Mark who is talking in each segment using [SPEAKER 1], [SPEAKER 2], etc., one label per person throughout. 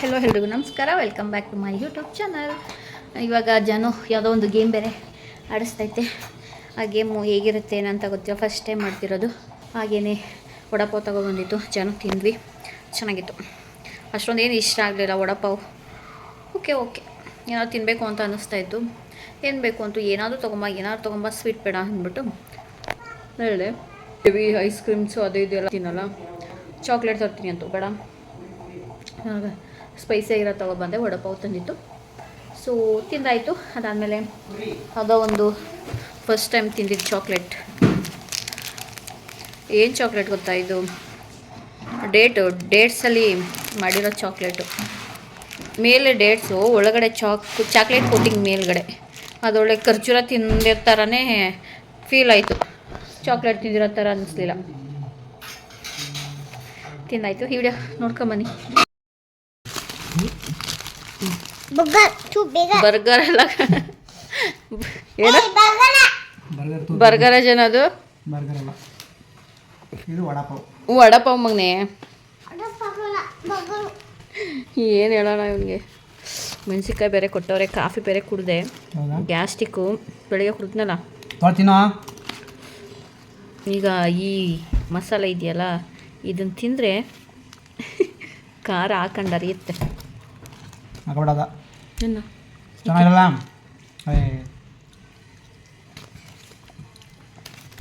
[SPEAKER 1] Hello ಎಲ್ರಿಗೂ ನಮಸ್ಕಾರ. Welcome back to my YouTube channel ಇವಾಗ ಜನ ಯಾವುದೋ ಒಂದು ಗೇಮ್ ಬೇರೆ ಆಡಿಸ್ತೈತೆ. ಆ ಗೇಮು ಹೇಗಿರುತ್ತೆ ಏನಂತ ಗೊತ್ತಿಲ್ಲ. ಫಸ್ಟ್ ಟೈಮ್ ಮಾಡ್ತಿರೋದು. ಹಾಗೇನೆ ವಡಪಾವ್ ತೊಗೊಬಂದಿತ್ತು ಜನ ತಿಂದ್ವಿ. ಚೆನ್ನಾಗಿತ್ತು. ಅಷ್ಟೊಂದು ಏನು ಇಷ್ಟ ಆಗಲಿಲ್ಲ ವಡಪಾವ್. ಓಕೆ ಓಕೆ ಏನಾದ್ರು ತಿನ್ನಬೇಕು ಅಂತ ಅನ್ನಿಸ್ತಾ ಇತ್ತು. ಏನು ಬೇಕು ಅಂತ ಏನಾದರೂ ತೊಗೊಂಬ, ಏನಾದ್ರು ತೊಗೊಂಬ ಸ್ವೀಟ್ ಬೇಡ ಅಂದ್ಬಿಟ್ಟು. ಹೇಳಿದೆ ಹೆವಿ ಐಸ್ ಕ್ರೀಮ್ಸು ಅದು ಇದು ಎಲ್ಲ ತಿನ್ನಲ್ಲ. ಚಾಕ್ಲೇಟ್ ತರ್ತೀನಿ ಅಂತ, ಬೇಡ. ಸ್ಪೈಸಿ ಆಗಿರೋ ತೊಗೊಬಂದೆ ವಡಪಾವ್ ತಂದಿತ್ತು ಸೊ ತಿಂದಾಯಿತು. ಅದಾದಮೇಲೆ ಯಾವುದೋ ಒಂದು ಫಸ್ಟ್ ಟೈಮ್ ತಿಂದಿದ್ದು ಚಾಕ್ಲೇಟ್ ಏನು ಚಾಕ್ಲೇಟ್ ಗೊತ್ತಾ ಇದು? ಡೇಟು ಡೇಟ್ಸಲ್ಲಿ ಮಾಡಿರೋ ಚಾಕ್ಲೇಟು ಮೇಲೆ ಡೇಟ್ಸು ಒಳಗಡೆ ಚಾಕ್ ಚಾಕ್ಲೇಟ್ ಕೋಟಿಂಗ್ ಮೇಲ್ಗಡೆ. ಅದೊಳ್ಳೆ ಖರ್ಜೂರ ತಿಂದಿರೋ ಥರನೇ ಫೀಲ್ ಆಯಿತು. ಚಾಕ್ಲೇಟ್ ತಿಂದಿರೋ ಥರ ಅನ್ನಿಸ್ಲಿಲ್ಲ ತಿಂದಾಯಿತು. ಈ ವಿಡಿಯೋ ನೋಡ್ಕೊಂಬನ್ನಿ
[SPEAKER 2] Burger too big.
[SPEAKER 1] ಬರ್ಗರ್ ಅಲ್ಲ. ಏನು
[SPEAKER 3] ಬರ್ಗರ್ ತು
[SPEAKER 1] ಬರ್ಗರ ಜನದು?
[SPEAKER 3] ಬರ್ಗರ್ ಅಲ್ಲ. ಇದು ವಡಾಪಾವ್.
[SPEAKER 1] ವಡಪಾವ್ ಮಗ್ನೆ. ಏನು ಹೇಳೋಣ ಇವನಿಗೆ? ಮೆಣಸಿನ್ಕಾಯಿ ಬೇರೆ ಕೊಟ್ಟವ್ರೆ ಕಾಫಿ ಬೇರೆ ಕುಡಿದೆ.
[SPEAKER 3] ಹೌದಾ?
[SPEAKER 1] ಗ್ಯಾಸ್ಟಿಕ್ಕು. ಬೆಳಿಗ್ಗೆ ಕುಡಿದ್ನಲ್ಲ.
[SPEAKER 3] ತಿನ್ನೋ.
[SPEAKER 1] ಈಗ ಈ ಮಸಾಲೆ ಇದೆಯಲ್ಲ ಇದನ್ನು ತಿಂದರೆ ಖಾರ ಹಾಕೊಂಡು ಅರಿಯುತ್ತೆ.
[SPEAKER 3] ಹಾಕಬೇಡದ ಚೆನ್ನಾಗಿರಲ್ಲ?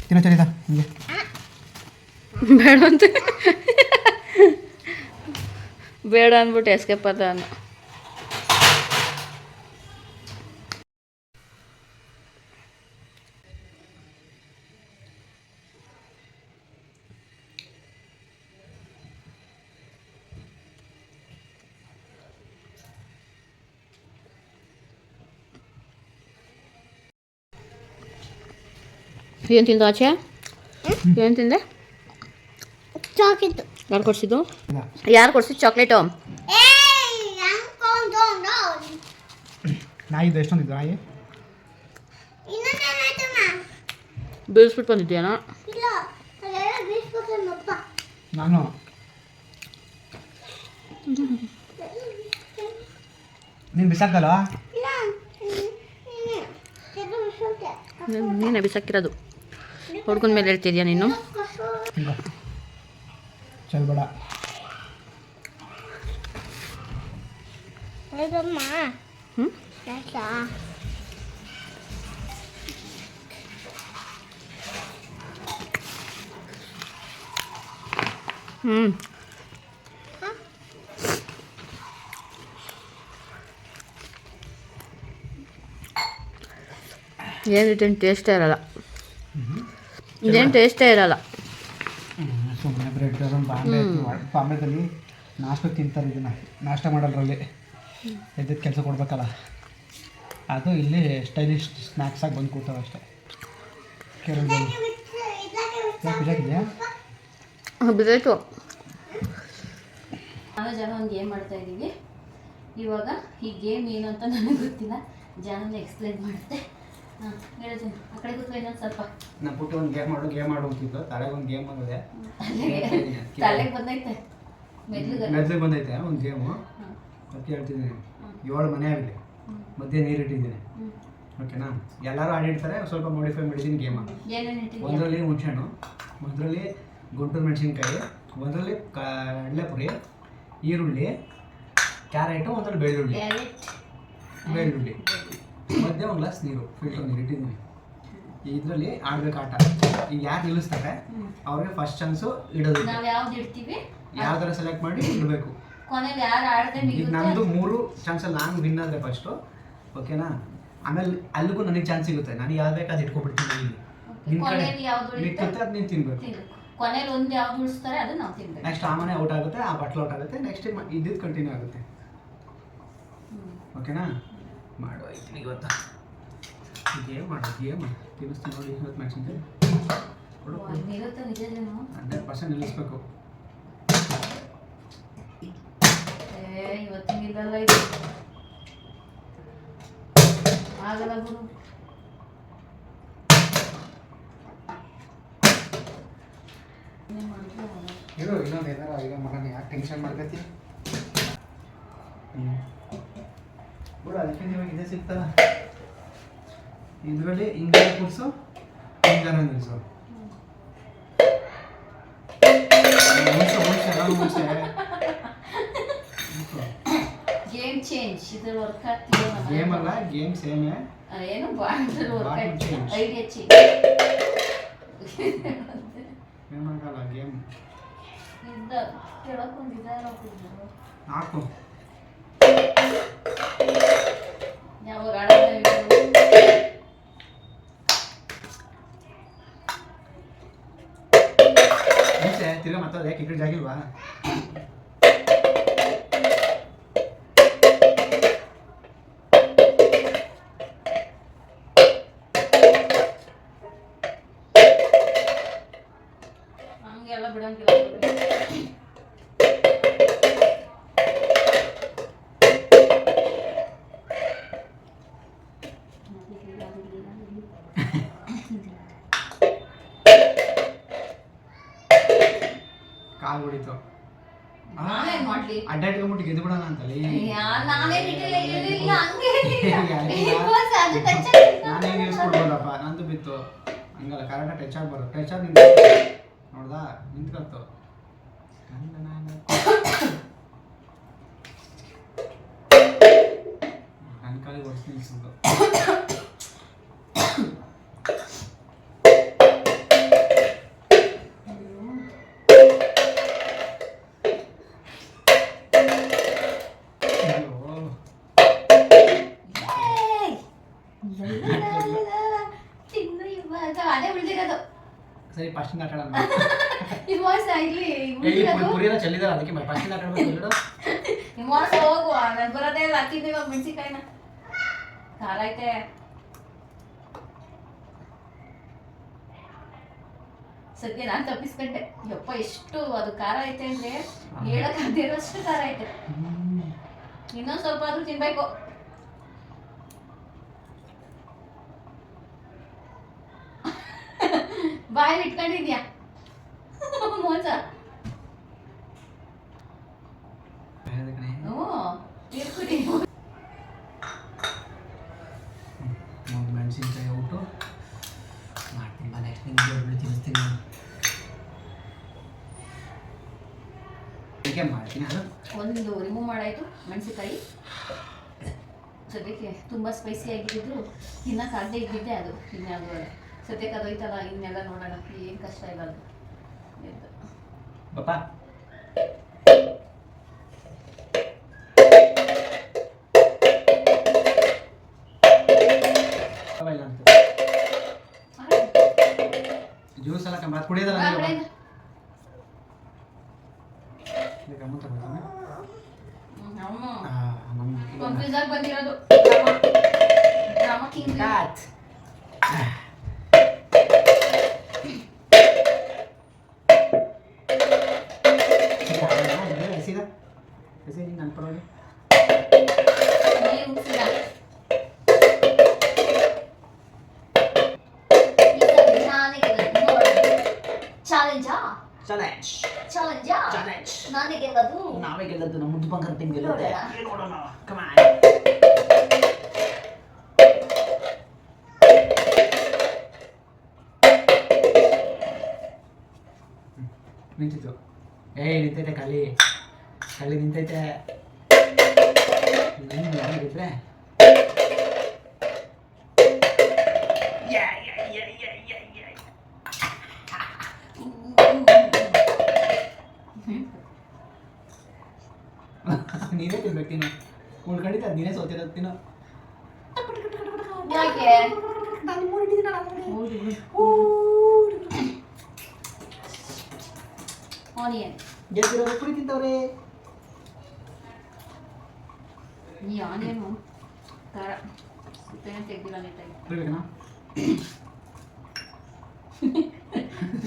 [SPEAKER 3] ತಿನ್ನೋ ಚರಿದ ಹಿಂಗೆ.
[SPEAKER 1] ಬೇಡ ಅಂತ. ಬೇಡ ಅಂದ್ಬಿಟ್ಟು ಎಸ್ಕೇಪ್ ಅದ ಏನು ತಿಂದ ಆಚೆ ಏನು ತಿಂದೆ
[SPEAKER 2] Chocolate.
[SPEAKER 1] ಯಾರು ಕೊಡಿಸಿದ್ದು
[SPEAKER 3] ಇಲ್ಲ
[SPEAKER 1] ಯಾರು ಕೊಡಿಸಿದ್ದು ಚಾಕ್ಲೇಟು
[SPEAKER 3] ನಾಯಿ ಎಷ್ಟೊಂದಿದ್ದು ನಾಯಿ?
[SPEAKER 1] ಬೀಳ್ಸ್ಬಿಟ್ಟು
[SPEAKER 2] ನಪ್ಪ.
[SPEAKER 3] ನಾನು ನೀನು
[SPEAKER 2] ಬಿಸಾಕಲ್ವಾ.
[SPEAKER 1] ನೀನೇ ಬಿಸಾಕಿರೋದು ಹುಡ್ಗನ ಮೇಲೆ ಹೇಳ್ತಿದ್ಯಾ ನೀನು?
[SPEAKER 3] ಹಿಂಗ ಚಲ್ ಬೇಡ.
[SPEAKER 2] ಇದಮ್ಮ,
[SPEAKER 1] ಹ್ಞೂ? ಹ್ಞೂ ಏನು ಟೇಸ್ಟೇ ಇರಲ್ಲ. ಇದೇನು ಟೇಸ್ಟೇ ಇರಲ್ಲ.
[SPEAKER 3] ಸುಮ್ಮನೆ ಬ್ರೆಡ್ ಬಾಂಬೆ ಬಾಂಬೆದಲ್ಲಿ ನಾಷ್ಟ ತಿಂತಾರೆ ಇದನ್ನು. ನಾಷ್ಟ ಮಾಡೋದ್ರಲ್ಲಿ ಎದ್ದದ್ದು ಕೆಲಸ ಕೊಡ್ಬೇಕಲ್ಲ. ಅದು ಇಲ್ಲಿ ಸ್ಟೈಲಿಶ್ ಸ್ನ್ಯಾಕ್ಸಾಗಿ ಬಂದು ಕೂತಾವೆ ಅಷ್ಟೇ.
[SPEAKER 1] ಬಿದ್ದಾಯ್ತು ನಾನು ಜನ ಒಂದು ಗೇಮ್ ಮಾಡ್ತಾ ಇದ್ದೀವಿ? ಇವಾಗ ಈ ಗೇಮ್ ಏನು ಅಂತ ನನಗೆ ಗೊತ್ತಿಲ್ಲ. ಜನ ಎಕ್ಸ್ಪ್ಲೈನ್ ಮಾಡುತ್ತೆ.
[SPEAKER 3] ನಮ್ಮ ಪುಟ್ಟು ಒಂದು ಗೇಮ್ ಮಾಡು ಗೇಮ್ ಮಾಡು ಅಂತಿದ್ದು ತಲೆಗೆ ಒಂದು ಗೇಮ್ ಬಂದಿದೆ.
[SPEAKER 1] ಮೆದ್ಲಿಗೆ
[SPEAKER 3] ಬಂದೈತೆ ಒಂದು ಗೇಮು. ಅದಕ್ಕೆ ಹೇಳ್ತಿದ್ದೀನಿ. ಏಳು ಮನೆ ಆಗಲಿ ಮಧ್ಯೆ ನೀರಿಟ್ಟಿದ್ದೀನಿ ಓಕೆನಾ? ಎಲ್ಲರೂ ಆಡಿರ್ತಾರೆ ಸ್ವಲ್ಪ ಮಾಡಿಫೈ ಮಾಡಿದ್ದೀನಿ ಗೇಮ. ಒಂದರಲ್ಲಿ ಹುಣಸೆಹಣ್ಣು ಒಂದರಲ್ಲಿ ಗುಂಟೂರು ಮೆಣಸಿನ್ಕಾಯಿ ಒಂದರಲ್ಲಿ ಕಡಲೆಪುರಿ ಈರುಳ್ಳಿ ಕ್ಯಾರೆಟು ಒಂದರಲ್ಲಿ ಬೆಳ್ಳುಳ್ಳಿ. ಬೆಳ್ಳುಳ್ಳಿ. ಮಧ್ಯೆ ಒಂದು ಗ್ಲಾಸ್ ನೀರು ಫಿಲ್ಟರ್ ನೀರು ಇಟ್ಟಿದ್ದೀನಿ. ಇದರಲ್ಲಿ ಆಡ್ಬೇಕು ಆಟ ಈಗ ಯಾರು ನಿಲ್ಲಿಸ್ತಾರೆ? ಅವ್ರಿಗೆ ಫಸ್ಟ್ ಚಾನ್ಸು ಇಡೋದು
[SPEAKER 1] ನಾವು ಯಾವ್ದು ಇಡ್ತೀವಿ?
[SPEAKER 3] ಯಾವ ಥರ ಸೆಲೆಕ್ಟ್ ಮಾಡಿ ಇಡಬೇಕು.
[SPEAKER 1] ಕೊನೆಗೆ ಯಾರು ಆಡದೆ
[SPEAKER 3] ಈಗ ನಂದು ಮೂರು ಚಾನ್ಸಲ್ಲಿ ನಾನು ವಿನ್ ಆದರೆ ಫಸ್ಟು ಓಕೆನಾ ಆಮೇಲೆ ಅಲ್ಲಿಗೂ ನನಗೆ ಚಾನ್ಸ್ ಸಿಗುತ್ತೆ. ನಾನು ಯಾವ್ದು ಬೇಕು ಅದು ಇಟ್ಕೊಬಿಡ್ತೀನಿ ಇಲ್ಲಿ. ನಿನ್ನ ಕಡೆ
[SPEAKER 1] ಕೊನೆಯಲ್ಲಿ ಯಾವ್ದು?
[SPEAKER 3] ಅದು ನೀನು ತಿನ್ಬೇಕು.
[SPEAKER 1] ಕೊನೆಯಲ್ಲಿ ಒಂದು ಯಾವ್ದು ಉಳಿಸ್ತಾರೆ ಅದನ್ನ ನಾವು ತಿನ್ಬೇಕು.
[SPEAKER 3] ನೆಕ್ಸ್ಟ್ ಆ ಮನೆ ಔಟ್ ಆಗುತ್ತೆ ಆ ಬಟ್ಲು ಔಟ್ ಆಗುತ್ತೆ ನೆಕ್ಸ್ಟ್ ಇದ್ದಿದ್ದು ಕಂಟಿನ್ಯೂ ಆಗುತ್ತೆ. ಓಕೆನಾ ಮಾಡುವ ಐತಿ ಇವತ್ತು ಗೇಮ್ ಮಾಡೋದು ಗೇಮ್ ತಿನ್ನಿಸ್ತೀನಿ ನೋಡಿ ಇವತ್ತು ಮೆಣಸಿನ್ಕಾಯಿ ಹಂಡ್ರೆಡ್ ಪರ್ಸೆಂಟ್ ನಿಲ್ಲಿಸ್ಬೇಕು.
[SPEAKER 1] ಏ ಇವತ್ತು ನಿಲ್ಲಲ್ಲ ಇದು. ಆಗಲ್ಲ ಗುರು
[SPEAKER 3] ಇರು ಇನ್ನೊಂದು ಏನಾರ ಈಗ ಮಾಡೋಣ ಯಾಕೆ ಟೆನ್ಷನ್ ಮಾಡ್ಕತಿ ಬಿಡು ಅದಕ್ಕೆ ನಿಮಗೆ ಇದೇ ಸಿಗ್ತಲ್ಲ. ಇದರಲ್ಲಿ ಹಿಂಗೆ ಕೂರಿಸು ಹಿಂಗಾನ ನಿಲ್ಲಿಸು
[SPEAKER 1] ಗೇಮ್ ಚೇಂಜ್ ಇದ್ರ ವರ್ಕ್ ಆಗ್ತಿದೆ
[SPEAKER 3] ಗೇಮ್ ಅಲ್ಲ ಗೇಮ್ ಸೇಮ್
[SPEAKER 1] ಏನು ಬಾಂಡ್ರಲ್ಲಿ ವರ್ಕ್ ಐಡಿಯಾ ಚೇಂಜ್
[SPEAKER 3] ಗೇಮ್
[SPEAKER 1] ಇದ್ದ
[SPEAKER 3] ಹಾಕು ಮುಂಚೆ ತಿರ್ಗಾ ಮತ್ತೆ ಯಾಕೆ ಈ ಜಾಗಿಲ್ವಾ?
[SPEAKER 1] ನಾನೇನ್ ಮಾಡ್ಲಿ?
[SPEAKER 3] ಅಡ್ಡಾಡ್ಕೊಂಬಿಟ್ಟು ಗೆದ್ದು ಬಿಡೋಣ ಅಂತಲ್ಲಿ.
[SPEAKER 1] ಇಟ್ಟಿಲ್ಲ, ಇರ್ಲಿಲ್ಲ, ಹಂಗೆ.
[SPEAKER 3] ನಾನೇ ನಿಲ್ಸ್ಕೊಡ್ಬೋದಪ್ಪ ನಂದು ಬಿತ್ತು. ಹಂಗಲ್ಲ ಕರೆಕ್ಟಾಗಿ ಟಚ್ ಆಗ್ಬಾರ್ದು ಟಚ್ ಆಗಿ ನಿಂತು ನೋಡ್ದಾ? ನಿಂತ್ಕತ್ತು ನನ್ನ ನಾನು ನನ್ನ ಕಾಲಿಗೆ ಫಸ್ಟ್
[SPEAKER 1] ಇಲ್ಲಿ
[SPEAKER 3] ಏ, ಈ ಚೆಲ್ಲಿದಾರೆ ಅದಕ್ಕೆ ಫಸ್ಟ್.
[SPEAKER 1] ಇಮೋಸ ಹೋಗುವ ನಾನು ಬರೋದೇ ಇಲ್ಲ ಹಾಕಿದ್ದೆ ಇವಾಗ ಮೆಣಸಿಕಾಯಿನ ಖಾರ ಐತೆ. ಸದ್ಯ ನಾನ್ ತಪ್ಪಿಸ್ಕೊಂಡೆ. ಯಪ್ಪ ಎಷ್ಟು ಅದು ಖಾರ ಐತೆ ಅಂದ್ರೆ ಹೇಳಕ್ ಅದಿರೋಷ್ಟು ಖಾರ ಐತೆ. ಇನ್ನೊಂದ್ ಸ್ವಲ್ಪ ಆದ್ರೂ ತಿನ್ಬೇಕು. ಬಾಯಲ್ಲಿ ಇಟ್ಕೊಂಡಿದ್ಯಾ? ಮೋಸ
[SPEAKER 3] ಮೆಣಸಿನ್ಕಾಯಿ ಊಟ ಮಾಡ್ತೀನಿ ಬಾ ನೆಕ್ಸ್ಟ್ ನಿಮ್ಗೆ ತಿಳಿಸ್ತೀನಿ ಅದಕ್ಕೆ ಮಾಡ್ತೀನಿ ಅದು
[SPEAKER 1] ಒಂದು ರಿಮೂವ್ ಮಾಡಾಯ್ತು ಮೆಣಸಿನಕಾಯಿ. ಸದ್ಯಕ್ಕೆ ತುಂಬ ಸ್ಪೈಸಿ ಆಗಿದ್ದು ತಿನ್ನಕ್ಕಾಗದೇ ಇದ್ದಿದ್ದೆ ಅದು ಇನ್ಯಾವುದು ಸದ್ಯಕ್ಕೆ ಅದು ಐತಲ್ಲ ಇನ್ನೆಲ್ಲ ನೋಡೋಣ ಏನು ಕಷ್ಟ ಇಲ್ಲ ಅದು.
[SPEAKER 3] ಬಪ್ಪ ಜ್ಯೂಸ್ ಎಲ್ಲ ಕಂಬ ಕುಡಿಯೋದಲ್ಲ
[SPEAKER 1] ಬಾ,
[SPEAKER 3] ಎಸಿ ನನ್ನ ಪರವಾಗಿ
[SPEAKER 1] ಚಾಲೆಂಜಾ
[SPEAKER 3] ಚಾಲೆಂಜ್
[SPEAKER 1] ಚಾಲೆಂಜಾ
[SPEAKER 3] ಚಾಲೆಂಜ್
[SPEAKER 1] ನಾನೇ ಗೆಲ್ಲದು
[SPEAKER 3] ನಾವೇ ಗೆಲ್ಲದ್ದು ನಮ್ಮ ಮುದ್ದು ಬಂಗಾರ ಟೀಮ್ ಗೆಲ್ಲುತ್ತೆ
[SPEAKER 1] ನೋಡೋಣ.
[SPEAKER 3] ಕಮಾನ್ ನಿಂತಿತ್ತು ಏಯ್ ನಿಂತೈತೆ ಕಲಿ ಕಲಿ ನಿಂತೈತೆ. ನಿನ್ನ ಯಾರಿಗಿದ್ರೆ ನೀನೇ ತಿನ್ಬೇಕು ತಿನ್ನು. ಉಳ್ಕೊಂಡಿದ್ದೆ ಅದು ನೀನೇ ಸೋತಿರೋದು ತಿನ್ನು.
[SPEAKER 1] ಆನಿಯನ್
[SPEAKER 3] ತಿಂತವ್ರೆ.
[SPEAKER 1] ಈ ಆನಿಯನು ಖಾರ ಸುತ್ತೇನೆ ತೆಗ್ದಿಲ್ಲ ನೀಟಾಗಿ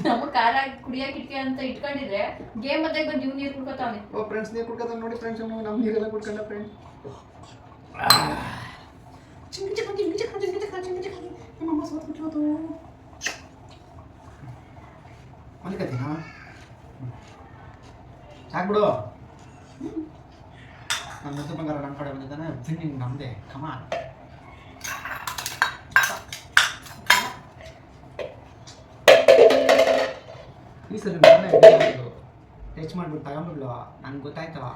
[SPEAKER 1] ನಮ್ಮ ಖಾರ ಕುಡಿಯಕ್ಕೆ ಇಟ್ಕೆ ಅಂತ ಇಟ್ಕೊಂಡಿದ್ರೆ ಗೇಮ್ ಮತ್ತೆ ಬಂದು ಇವ್ ನೀರು ಕುಡ್ಕೋತಾವನೆ
[SPEAKER 3] ಓ ಫ್ರೆಂಡ್ಸ್ ನೀರು ಕುಡ್ಕೊತಾನೆ ನೋಡಿ ಫ್ರೆಂಡ್ಸ್ ನಮ್ಮ ನೀರೆಲ್ಲ ಕುಡ್ಕೊಂಡ ಫ್ರೆಂಡ್ ಚಿಕ್ಕ ಚಿಕ್ಕ ಚಿಕ್ಕ ಚಿಕ್ಕ ನಮ್ಮಮ್ಮ ಸೋತ್ ಬಿಟ್ಟಿರೋದು ಮಲ್ಲಿಕತ್ತೀನಾ ಸಾಕ್ಬಿಡು ನನ್ನ ಮುದ್ದು ಬಂಗಾರ ನಮ್ಮ ಕಡೆ ಬಂದಿದ್ದಾನೆ ವಿನ್ನಿಂಗ್ ನಮ್ಮದೇ ಕಮಾನ್ ಈ ಸಲ ನಾನೇ ಟಚ್ ಮಾಡ್ಬಿಟ್ಟು ತಗೊಂಬಿಡ್ಲು ನನ್ಗೆ ಗೊತ್ತಾಯ್ತವ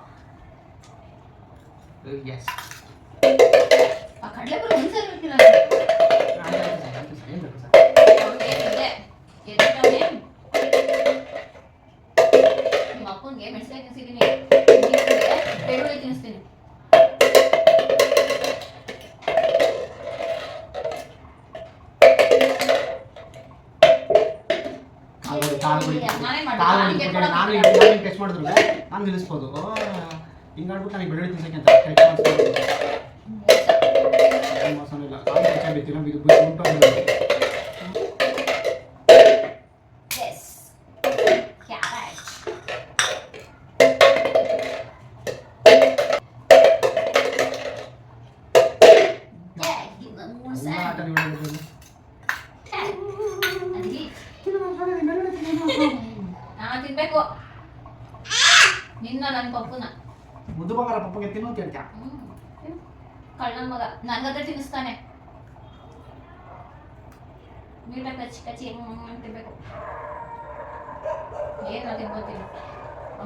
[SPEAKER 3] ಎಸ್
[SPEAKER 1] ಆ ಕಡಲೆಪುರಿ
[SPEAKER 3] ಹಿಂಗೆ ಆಡ್ಬಿಟ್ಟು ನನಗೆ ಬೆಳ್ಳುಳ್ಳಿ ತಿನ್ಸಕ್ಕೆ ಅಂತ
[SPEAKER 1] ಕಚ್ಚಿ ಕಚ್ಚಿ ಹ್ಮ್ ಅಂತ ತಿನ್ಬೇಕು ಏನು ತಿನ್ಕೋತೀನಿ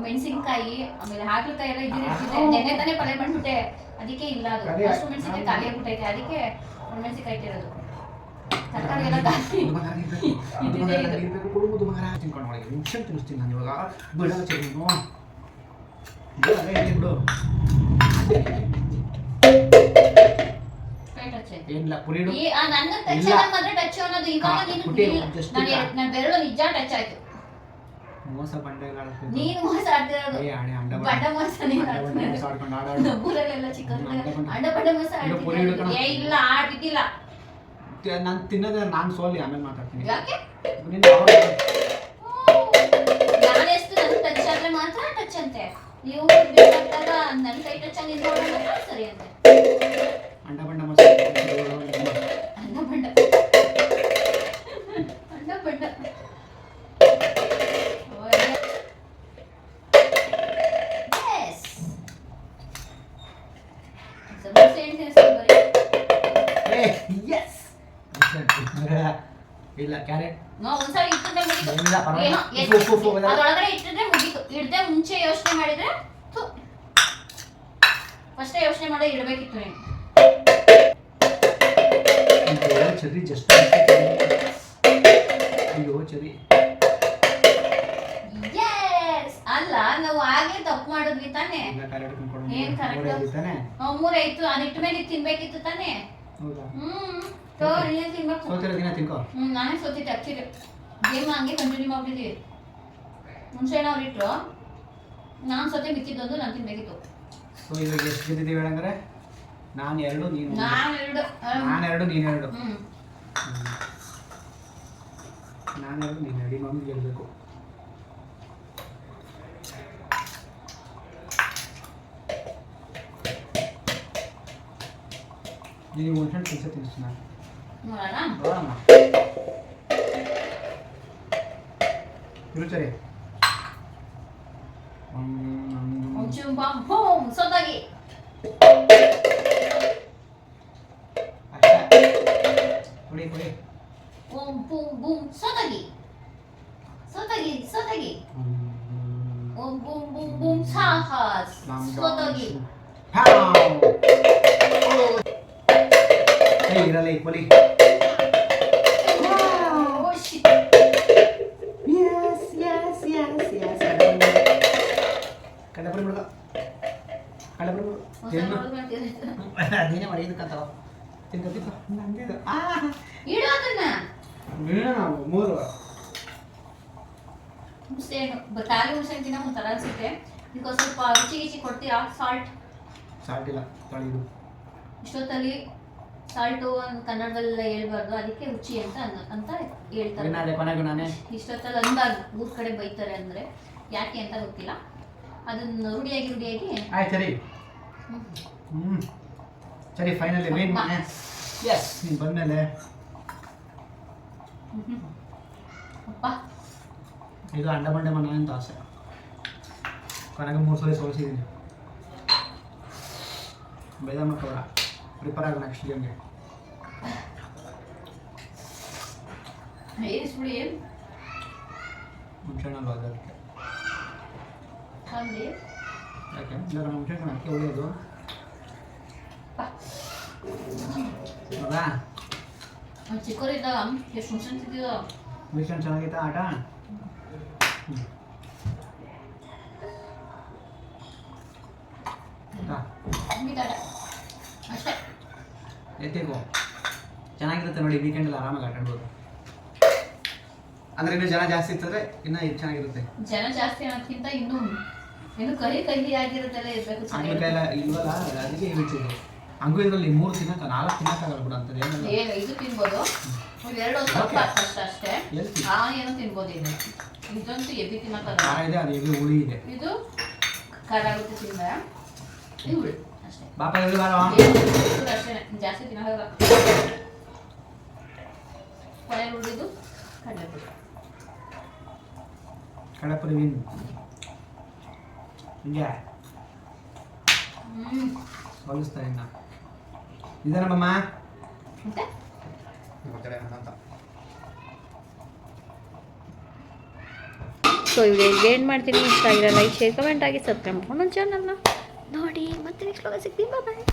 [SPEAKER 1] ಮೆಣಸಿನ್ಕಾಯಿ ಆಮೇಲೆ ಹಾಗಲಕಾಯಿ ಎಲ್ಲ ಇದ್ದಿರ್ತಿದೆ ನೆನ್ನೆ ತಾನೇ ಪಲ್ಯ ಬಂದ್ಬಿಟ್ಟೆ ಅದಕ್ಕೆ ಇಲ್ಲ ಅದು. ಅಷ್ಟು ಮೆಣಸಿನ್ಕಾಯಿ ಖಾಲಿ ಆಗ್ಬಿಟ್ಟೈತೆ ಅದಕ್ಕೆ ಮೆಣಸಿನ್ಕಾಯಿ ಇಟ್ಟಿರೋದು ತರಕಾರಿ ಎಲ್ಲ ಖಾಲಿ
[SPEAKER 3] ನಿಮಿಷ ತಿನ್ನಿಸ್ತೀನಿ ನಾನು ಇವಾಗ ಬಿಡೋ ಬಿಡು ಏನಿಲ್ಲ
[SPEAKER 1] ಈ ಆ ನನ್ನ ಟಚ್
[SPEAKER 3] ಇಲ್ಲ.
[SPEAKER 1] ಮಾತ್ರ ಟಚ್ ಅನ್ನೋದು ಇವಾಗ ನೀನು
[SPEAKER 3] just
[SPEAKER 1] ನಾನು ನನ್ನ ಬೆರಳು ನಿಜ ಟಚ್ ಆಯ್ತು.
[SPEAKER 3] ಮೋಸ ಬಂಡೆಗಳ
[SPEAKER 1] ನೀನು ಮೋಸ ಆಡ್ತಿರೋದು
[SPEAKER 3] ಏ ಹಣೆ ಅಂಡ
[SPEAKER 1] ಬಡ್ಡ ಮೋಸ ನೀನು
[SPEAKER 3] ಆಡ್ಕೊಂಡು ಆಡಾಡು.
[SPEAKER 1] ನಮ್ಮೂರಲ್ಲೆಲ್ಲ
[SPEAKER 3] ಇಲ್ಲ, ಪುರಿ ಹಿಡ್ಕೊಂಡು.
[SPEAKER 1] ಆಡ್ತಿದ್ದೆ ಏ ಇಲ್ಲ ಆಡ್ತಿದ್ದಿಲ್ಲ.
[SPEAKER 3] ನಾನು ತಿನ್ನೋದೇ ನಾನು ಸೋಲಿ ಆಮೇಲೆ ಮಾತಾಡ್ತೀನಿ.
[SPEAKER 1] ಯಾಕೆ? ನಾನೆಷ್ಟು ನನ್ನ ಟಚ್ ಆದ್ರೆ ಮಾತ್ರ ಟಚ್ ಅಂತೆ. ನೀವು ಬೇಕಾದಾಗ ನನ್ನ ಕೈ ಟಚ್ ಆಗಿ ಸರಿ ಅಂತೆ.
[SPEAKER 3] ಅಂಡ ಬಂಡ ಮೋಸ ಇಲ್ಲ ಕ್ಯಾರೆಟ್.
[SPEAKER 1] ನಾವು ಇಟ್ಟಿದ್ರೆ
[SPEAKER 3] ಪರವಾಗಿಲ್ಲ.
[SPEAKER 1] ಏನೋ ಎಷ್ಟ್-
[SPEAKER 3] ಉಪ್ಪು, ಉಪ್ಪು, ಉಪ್ಪು ಇದೆಲ್ಲ.
[SPEAKER 1] ಅದ್ರೊಳಗಡೆ ಇಟ್ಟಿದ್ರೆ ಮುಗೀತು. ಇಡದೆ ಮುಂಚೆ ಯೋಚನೆ ಮಾಡಿದ್ರೆ ಫಸ್ಟೇ ಯೋಚನೆ ಮಾಡಿ ಇಡಬೇಕಿತ್ತು ನೀನು.
[SPEAKER 3] ಅಯ್ಯೋ ಚರಿ ಜಸ್ಟ್ ಅಯ್ಯೋ ಚರಿ.
[SPEAKER 1] ಅಲ್ಲ ನಾವು ಆಗಲೇ ತಪ್ಪು ಮಾಡಿದ್ವಿ ತಾನೇ.
[SPEAKER 3] ಇಲ್ಲ ಕ್ಯಾರೆಟ್
[SPEAKER 1] ಏನ್ correct? ನಾವು ಮೂರಾಯ್ತು ಅದಿಟ್ಟ ಮೇಲೆ ತಿನ್ಬೇಕಿತ್ತು ತಾನೇ?
[SPEAKER 3] ಹೌದಾ?
[SPEAKER 1] ತೋರ್ ನೀನೇ ತಿನ್ಬೇಕು
[SPEAKER 3] ಸೋತಿರೋ ದಿನ ತಿನ್ಕೋ?
[SPEAKER 1] ಹ್ಞೂ ನಾನೇ ಸೋತಿದ್ದೆ ಆಕ್ಚುಲಿ ಗೇಮ್ ಹಂಗೆ ಕಂಟಿನ್ಯೂ ಮಾಡ್ಬಿಟ್ಟಿದ್ದೀವಿ ಮುಂಚೆ ಅವ್ರು ಇಟ್ರು ನಾನು ಸೊತೆ ಮಿಕ್ಕಿದ್ದೊಂದು ನಾನು ತಿನ್ಬೇಕಿತ್ತು.
[SPEAKER 3] ಸೊ ಇವಾಗ ಎಷ್ಟು ಹೇಳಂದ್ರೆ ನಾನು ಎರಡು ನೀನು.
[SPEAKER 1] ನಾನು ಎರಡು
[SPEAKER 3] ನಾನು ಎರಡು ನೀನು ಎರಡು.
[SPEAKER 1] ಹ್ಮ್.
[SPEAKER 3] ನಾನು ಎರಡು ನೀನು ಎರಡು ಮಮ್ಮಿ ಗೆಲ್ಲಬೇಕು ನೀವು ಒಂದು ಹಣ್ಣು ಕೆಲಸ ತಿನ್ನಿಸ್ತೀನಿ ನಾನು
[SPEAKER 1] ನೋಡೋಣ
[SPEAKER 3] ನೋಡಮ್ಮ ರುಚರಿ
[SPEAKER 1] ಒಂಚೂರು ಬಾಂಬ್ ಹೋಮ್ ಸೊತ್ತಾಗಿ
[SPEAKER 3] ಅಷ್ಟೇ ಕುಡಿ ಕುಡಿ
[SPEAKER 1] ಓಂ ಬೂಮ್ ಬೂಮ್ ಸೊತ್ತಾಗಿ ಸೊತ್ತಾಗಿ ಸೊತ್ತಾಗಿ ಓಂ ಬೂಮ್ ಬೂಮ್ ಬೂಮ್ ಸಾಹಸ್ ಸೊತ್ತಾಗಿ
[SPEAKER 3] ಇರಲ್ಲ ಈ ಕೊಲಿ
[SPEAKER 1] ಓ ಶಿಟ್
[SPEAKER 3] Yes, yes, ಈ yes. ಕಡಪಡಿ ಬಿಡ್ಕ ಕಡಪಡಿ ಬಿಡು. ತಿನ್ಕ ತಿನ್ಕ ನಂದಿದು ಆ.
[SPEAKER 1] ಇಡು ಅದನ್ನ.
[SPEAKER 3] ನಾವು ಮೂರು.
[SPEAKER 1] ಹುಣಸೆಹಣ್ಣು ಬ- ಖಾಲಿ ಹುಣಸೆಹಣ್ಣು ತಿನ್ನೋ ಒಂಥರ ಅನ್ಸುತ್ತೆ. ಇದಕ್ಕೆ ಸ್ವಲ್ಪ ರುಚಿ ಗಿಚಿ ಕೊಡ್ತೀರಾ? ಸಾಲ್ಟ್
[SPEAKER 3] ಸಾಲ್ಟ್ ಇಲ್ಲ. ತೊಳೆದು
[SPEAKER 1] ಇಷ್ಟೊತ್ತಲ್ಲಿ ಸಾಲ್ಟು ಕನ್ನಡದಲ್ಲಿ ಹೇಳ್ಬಾರ್ದು ಅದಕ್ಕೆ ರುಚಿ ಅಂತ ಅನ್ನ- ಅಂತ ಹೇಳ್ತಾರೆ.
[SPEAKER 3] ನಾಳೆ ಕೊನೆಗೂ ನಾನೇ.
[SPEAKER 1] ಇಷ್ಟೊತ್ತಲ್ಲಿ ಅಂದಾಗ ಊರ್ ಕಡೆ ಬೈತಾರೆ ಅಂದ್ರೆ ಯಾಕೆ ಅಂತ ಗೊತ್ತಿಲ್ಲ. ಅದನ್ನ ರುಡಿಯಾಗಿ ರುಡಿಯಾಗಿ
[SPEAKER 3] ಆಯ್ತು ಸರಿ. ಹ್ಞೂ ಸರಿ ಫೈನಲಿ ಮೇನ್ ಮನೆ. ಎಸ್ ನೀನು ಬಂದಮೇಲೆ.
[SPEAKER 1] ಅಪ್ಪ.
[SPEAKER 3] ಇದು ಅಂಡ ಬಂಡೆ ಮನೆ ಅಂತ ಆಸೆ. ಕೊನೆಗೆ ಮೂರು ಸಲ ಸೋಲಿಸಿದ್ದೀನಿ ಬೇಜಾರು ಮಾಡ್ಕೋಬೇಡ. ಪ್ರಿಪೇರ್ ಆಗೋ ನೆಕ್ಸ್ಟ್ ಗೇಮ್ಗೆ
[SPEAKER 1] ಏರಿಸ್ಬಿಡಿ
[SPEAKER 3] ಮುಂಚೆನಲ್ಲ ಅದಕ್ಕೆ
[SPEAKER 1] ಅಲ್ಲಿ
[SPEAKER 3] ಯಾಕೆ ಇಲ್ಲ ಮುಂಚೆ ಅಕ್ಕಿ ಒಳ್ಳೆಯದು ಹೌದಾ
[SPEAKER 1] ಚಿಕ್ಕವರಿದ್ದಾಗ ಎಷ್ಟು ಹುಣ್ಸನ್ ತಿಂತಿದ್ದ
[SPEAKER 3] ಮಿಷನ್ ಚೆನ್ನಾಗೈತಾ ಆಟ ಹ್ಞೂ ಆಯ್ತಾ? ಎತ್ತೇಕೋ. ಚೆನ್ನಾಗಿರುತ್ತೆ ನೋಡಿ ವೀಕೆಂಡಲ್ಲಿ ಆರಾಮಾಗಿ ಆಟಾಡ್ಬೋದು ಅಂದ್ರೆ ಇನ್ನು ಜನ ಜಾಸ್ತಿ ಇರ್ತದೆ ಇನ್ನೂ ಚೆನ್ನಾಗಿರುತ್ತೆ.
[SPEAKER 1] ಜನ ಜಾಸ್ತಿ ಅನ್ನೋದಕ್ಕಿಂತ ಇನ್ನೂ ಇನ್ನು ಕಹಿ ಕಹಿ ಆಗಿರುತ್ತೆಲ್ಲ ಇರಬೇಕು
[SPEAKER 3] ಇಲ್ವಲ್ಲ ಅದಕ್ಕೆ ಹೇಳ್ತಿದ್ದು ಹಂಗೂ ಇದರಲ್ಲಿ ಮೂರು ತಿನ್ನಕ ನಾಲ್ಕು ತಿನ್ನಕ್ಕಾಗಲ್ಲ ಬಿಡ ಅಂತದ್ದು ಅಂತಾರೆ
[SPEAKER 1] ಏನು ಇದು ತಿನ್ಬೋದು. ಇವೆರಡು ಸ್ವಲ್ಪ. ಕಷ್ಟ ಅಷ್ಟೇ ಆ ಏನೋ ತಿನ್ಬೋದು ಇದು. ಇದಂತೂ ಎಬ್ಬಿ
[SPEAKER 3] ಖಾರ
[SPEAKER 1] ತಿನ್ನಕ್ಕಾಗಲ್ಲ
[SPEAKER 3] ಇದೆ ಅದು ಹುಳಿ ಇದೆ.
[SPEAKER 1] ಇದು ಖಾರ ಆಗುತ್ತೆ ತಿಂದ್ರೆ. ಇದು
[SPEAKER 3] ಬಾಪ ಎಲ್ಲಿ ಬಾರ
[SPEAKER 1] ಏನು ಇದು ಅಷ್ಟೇ ಜಾಸ್ತಿ ತಿನ್ನೋಲ್ಲ ಉಳಿದು ಕಡಲೆಪುರಿ
[SPEAKER 3] ಹಿಂಗೆ ಹೋಲಿಸ್ತಾರೆ ಇನ್ನ
[SPEAKER 1] ಸೊ ಇವ್ರಿಗೆ ಏನು ಮಾಡ್ತೀನಿ ಇಷ್ಟ ಆಗಿರೋ ಲೈಕ್ ಶೇರ್ ಕಮೆಂಟ್ ಆಗಿ ಸಬ್ಸ್ಕ್ರೈಬ್ ಮಾಡ್ಕೊಂಡು ಚಾನಲ್ನ ನೋಡಿ ಮತ್ತೆ ನೆಕ್ಸ್ಟ್ ಸಿಗ್ತೀನಿ. ಬಾಯ್